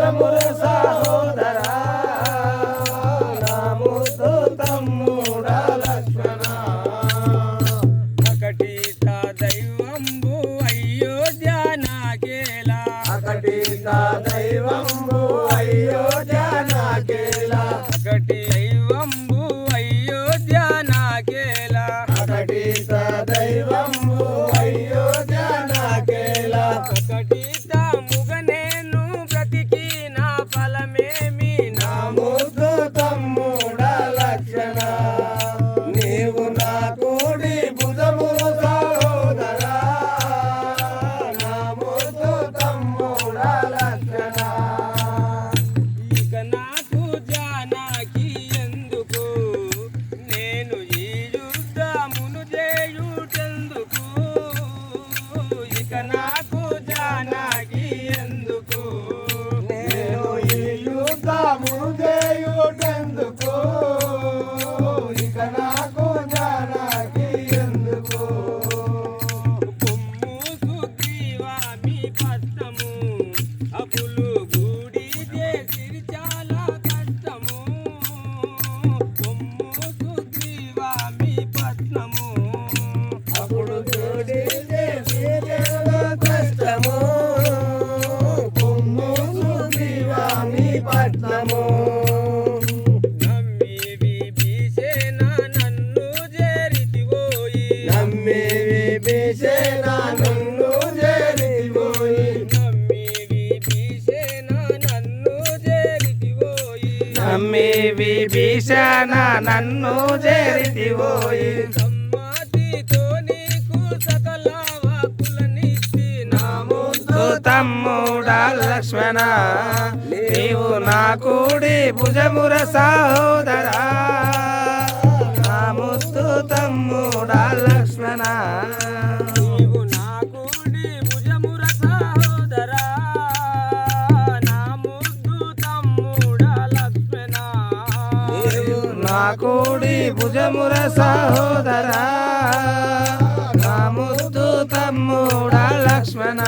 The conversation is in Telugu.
సముద్రముల సహోదర రాముతో తమ్ముడ లక్ష్మణ అకటీత దైవంబు అయోధ్య నాకేలా అకటీత దైవంబు అయోధ్య నాకేలా అకటి దైవంబు అయోధ్య నాకేలా అకటీత దైవంబు అయోధ్య నాకేలా అకటీత నన్ను చేరితివోయి నమ్మి విభీషణ నన్ను చేరితివోయి నమ్మి విభీషణ నన్ను చేరిపోయి సమ్మతితో నీకు సకల వాకులనిచ్చి నాము ముద్దు తమ్ముడా లక్ష్మణ నీవు నా కూడి భుజముర సహోదరా. నా ముద్దు తమ్ముడా లక్ష్మణ. నీవు నా కూడి భుజముర సహోదరా. నా ముద్దు తమ్ముడా లక్ష్మణ. నీవు నా కూడి భుజముర సహోదరా. నా ముద్దు తమ్ముడా లక్ష్మణ.